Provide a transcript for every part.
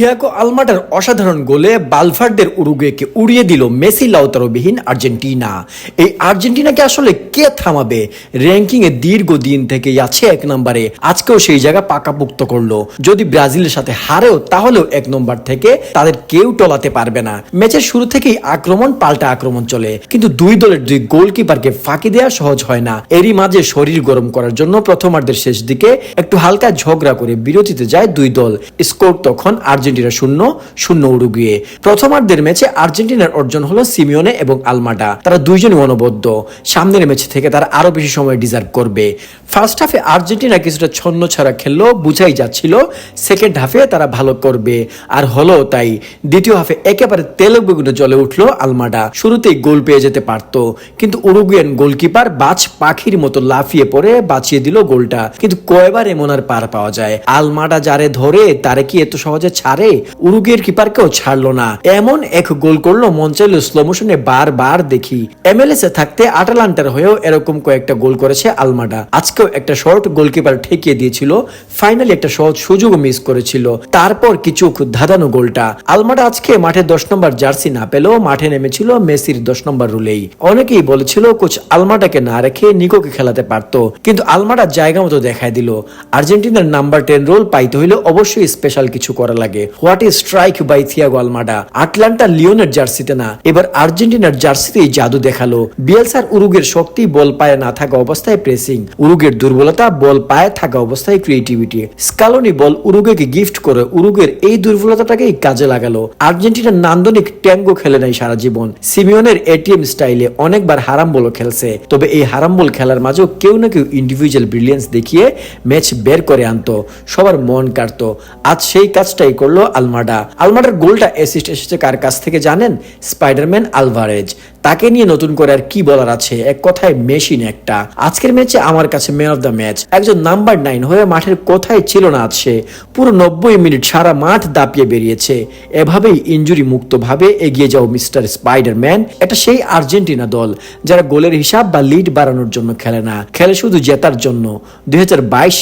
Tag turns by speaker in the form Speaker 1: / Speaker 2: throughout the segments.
Speaker 1: Thiago আলমাটার অসাধারণ গোলে বালফার্ডের উরুগুয়েকে উড়িয়ে দিল মেসি লাউতারোবিহীন আর্জেন্টিনা। এই আর্জেন্টিনাকে আসলে কে থামাবে? র্যাঙ্কিং এ দীর্ঘদিন থেকেই আছে এক নম্বরে। আজকেও সেই জায়গা পাকাপুক্ত করল। যদি ব্রাজিলের সাথে হারেও, তাহলেও এক নম্বর থেকে তাদের কেউ টলাতে পারবে না। ম্যাচের শুরু থেকেই আক্রমণ পাল্টা আক্রমণ চলে। কিন্তু দুই দলের দুই গোলকিপারকে ফাঁকি দেওয়া সহজ হয় না। এরই মাঝে শরীর গরম করার জন্য প্রথমার্ধের শেষ দিকে একটু হালকা ঝগড়া করে বিরতিতে যায় দুই দল। স্কোর তখন আর্জেন্টিনা শূন্য শূন্য উরুগুয়ে। প্রথমার্ধের ম্যাচে আর্জেন্টিনার অর্জন হলো সিমিওনে এবং আলমাডা। তারা দুইজনই অনবদ্য। সামনের ম্যাচ থেকে তারা আরও বেশি সময় ডিজার্ভ করবে। ফার্স্ট হাফে আর্জেন্টিনা কিছুটা ছন্ন ছাড়া খেললো, বুঝাই যাচ্ছিল সেকেন্ড হাফে তারা ভালো করবে। আর হলো তাই, দ্বিতীয় হাফে একেবারে তেল বেগুনে জ্বলে উঠল আলমাডা। শুরুতেই গোল পেয়ে যেতে পারত, কিন্তু উরুগুয়ান গোলকিপার বাজ পাখির মতো লাফিয়ে পড়ে বাঁচিয়ে দিল গোলটা। কিন্তু কয়বার এমন আর পার পাওয়া যায়? আলমাডা যারে ধরে, তারে কি এত সহজে ছাড়ে? উরুগুয়ের কিপারকেও ছাড়লো না। এমন এক গোল করল মন চাইলো স্লো মোশনে বারবার দেখি। এমএলএস এ থাকতে আটালান্টার হয়েও এরকম কয়েকটা গোল করেছে আলমাডা। আজকেও একটা শর্ট গোলকিপার ঠেকিয়ে দিয়েছিল। ফাইনালি একটা সহজ সুযোগ মিস করেছিল। তারপর কিছু ধাঁধানো গোলটা। আলমাডা আজকে মাঠে দশ নম্বর জার্সি না পেলেও মাঠে নেমেছিল মেসির দশ নম্বর রুলেই। অনেকেই বলেছিল, কোচ আলমাডাকে না রেখে নিকোকে খেলাতে পারত। কিন্তু আলমাডা জায়গা মতো দেখায় দিল। আর্জেন্টিনার নাম্বার টেন রোল পাইতে হইলে অবশ্যই স্পেশাল কিছু করা লাগে। What is strike by Thiago Almada Atlanta লিওনের জার্সিতে না, এবার আর্জেন্টিনার জার্সিতেই জাদু দেখাল। বিএলসার উরুগের শক্তি বল পায়ে না থাকা অবস্থায় প্রেসিং উরুগের দুর্বলতা বল পায়ে থাকা অবস্থায় ক্রিয়েটিভিটি স্কালোনি বল উরুগেকে গিফট করে উরুগের এই দুর্বলতাটাকেই কাজে লাগালো। আর্জেন্টিনার নান্দনিক ট্যাঙ্গো খেলে নাই সারা জীবন। সিমিওনের এটিএম স্টাইলে অনেকবার হারাম বলও খেলছে। তবে এই হারাম বল খেলার মাঝেও কেউ না কেউ ইন্ডিভিজুয়াল ব্রিলিয়েন্স দেখিয়ে ম্যাচ বের করে আনতো। সবার মন কাটতো আজ সেই কাজটাই করল আলমাডা। আলমাডার গোলটা অ্যাসিস্ট এসেছে কার কাছ থেকে জানেন? Spiderman Alvarez. তাকে নিয়ে নতুন করে আর কি বলার আছে? এক কথায় মেশিন একটা। আজকের ম্যাচে আমার কাছে ম্যান অফ দ্য ম্যাচ একজন নাম্বার নাইন হয়ে মাঠের কোথায় ছিল না সে? পুরো নব্বই মিনিট সারা মাঠ দাপিয়ে বেরিয়েছে। এভাবেই ইঞ্জুরি মুক্ত ভাবে এগিয়ে যাও মিস্টার স্পাইডারম্যান এটা সেই আর্জেন্টিনা দল, যারা গোলের হিসাব বা লিড বাড়ানোর জন্য খেলে না। খেলে শুধু জেতার জন্য। দুই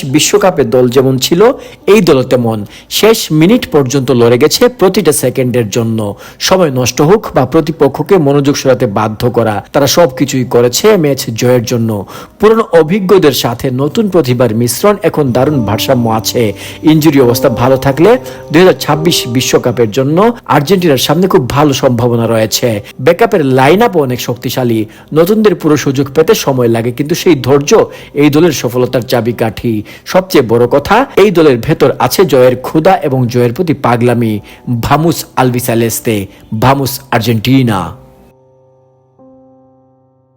Speaker 1: বিশ্বকাপের দল যেমন ছিল, এই দল তেমন। শেষ মিনিট পর্যন্ত লড়ে গেছে প্রতিটা সেকেন্ডের জন্য। সময় নষ্ট হোক বা প্রতিপক্ষকে মনোযোগ সরাতে বাধ্য করা। তারা সবকিছুই করেছে ম্যাচ জয়ের জন্য। পুরনো অভিজ্ঞদের সাথে নতুন প্রতিভার মিশ্রণ এখন দারুণ ভারসাম্য আছে। ইঞ্জুরি অবস্থা ভালো থাকলে দুই বিশ্বকাপের জন্য আর্জেন্টিনার সামনে খুব ভালো সম্ভাবনা রয়েছে। ব্যাকআপের লাইন আপও অনেক শক্তিশালী। নতুনদের পুরো সুযোগ পেতে সময় লাগে, কিন্তু সেই ধৈর্য এই দলের সফলতার চাবিকাঠি। সবচেয়ে বড় কথা, এই দলের ভেতর আছে জয়ের ক্ষুধা এবং জয়ের প্রতি পাগলামি। ভামুস আলভিসালেস্তে ভামুস আর্জেন্টিনা।